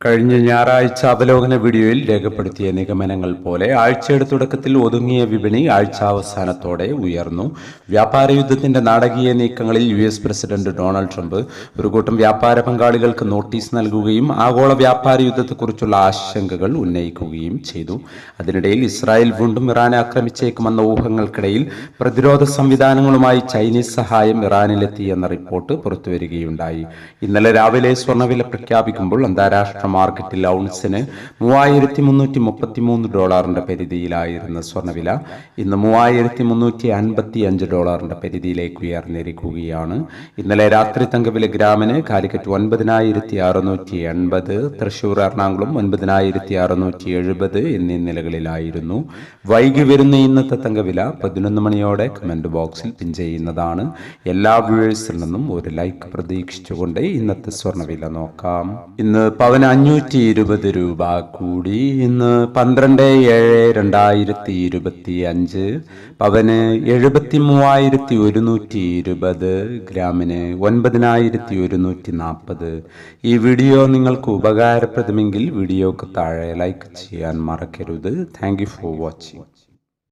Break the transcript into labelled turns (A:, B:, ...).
A: കഴിഞ്ഞ ഞായറാഴ്ച അവലോകന വീഡിയോയിൽ രേഖപ്പെടുത്തിയ നിഗമനങ്ങൾ പോലെ ആഴ്ചയുടെ തുടക്കത്തിൽ ഒതുങ്ങിയ വിപണി ആഴ്ച അവസാനത്തോടെ ഉയർന്നു. വ്യാപാര യുദ്ധത്തിന്റെ നാടകീയ നീക്കങ്ങളിൽ U S president Donald Trump ഒരു കൂട്ടം വ്യാപാര പങ്കാളികൾക്ക് നോട്ടീസ് നൽകുകയും ആഗോള വ്യാപാര യുദ്ധത്തെക്കുറിച്ചുള്ള ആശങ്കകൾ ഉന്നയിക്കുകയും ചെയ്തു. അതിനിടയിൽ ഇസ്രായേൽ വീണ്ടും ഇറാനെ ആക്രമിച്ചേക്കുമെന്ന ഊഹങ്ങൾക്കിടയിൽ പ്രതിരോധ സംവിധാനങ്ങളുമായി ചൈനീസ് സഹായം ഇറാനിലെത്തി എന്ന റിപ്പോർട്ട് പുറത്തുവരികയുണ്ടായി. ഇന്നലെ രാവിലെ സ്വർണവില പ്രഖ്യാപിക്കുമ്പോൾ അന്താരാഷ്ട്ര മാർക്കറ്റിൽ ഔൺസിന് മൂവായിരത്തി മുന്നൂറ്റി മുപ്പത്തി മൂന്ന് ഡോളറിന്റെ പരിധിയിലായിരുന്ന സ്വർണവില ഇന്ന് മൂവായിരത്തി മുന്നൂറ്റി അൻപത്തി അഞ്ച് ഡോളറിന്റെ പരിധിയിലേക്ക് ഉയർന്നിരിക്കുകയാണ്. ഇന്നലെ രാത്രി തങ്കവില ഗ്രാമിന് കാലിക്കറ്റ് ഒൻപതിനായിരത്തി അറുന്നൂറ്റി എൺപത് തൃശൂർ എറണാകുളം ഒൻപതിനായിരത്തി അറുന്നൂറ്റി എഴുപത് എന്നീ നിലകളിലായിരുന്നു. വൈകി വരുന്ന ഇന്നത്തെ തങ്കവില പതിനൊന്ന് മണിയോടെ കമന്റ് ബോക്സിൽ പിൻ ചെയ്യുന്നതാണ്. എല്ലാ വ്യൂവേഴ്സിൽ നിന്നും ഒരു ലൈക്ക് പ്രതീക്ഷിച്ചുകൊണ്ട് ഇന്നത്തെ സ്വർണവില നോക്കാം. ഇന്ന് പവന് അഞ്ഞൂറ്റി ഇരുപത് രൂപ കൂടി ഇന്ന് പന്ത്രണ്ട് ഏഴ് രണ്ടായിരത്തി ഇരുപത്തി അഞ്ച് പവന് എഴുപത്തി മൂവായിരത്തി ഒരുന്നൂറ്റി ഇരുപത് ഗ്രാമിന് ഒൻപതിനായിരത്തി ഒരുന്നൂറ്റി നാൽപ്പത് ഈ വീഡിയോ നിങ്ങൾക്ക് ഉപകാരപ്രദമെങ്കിൽ വീഡിയോക്ക് താഴെ ലൈക്ക് ചെയ്യാൻ മറക്കരുത്. Thank for watching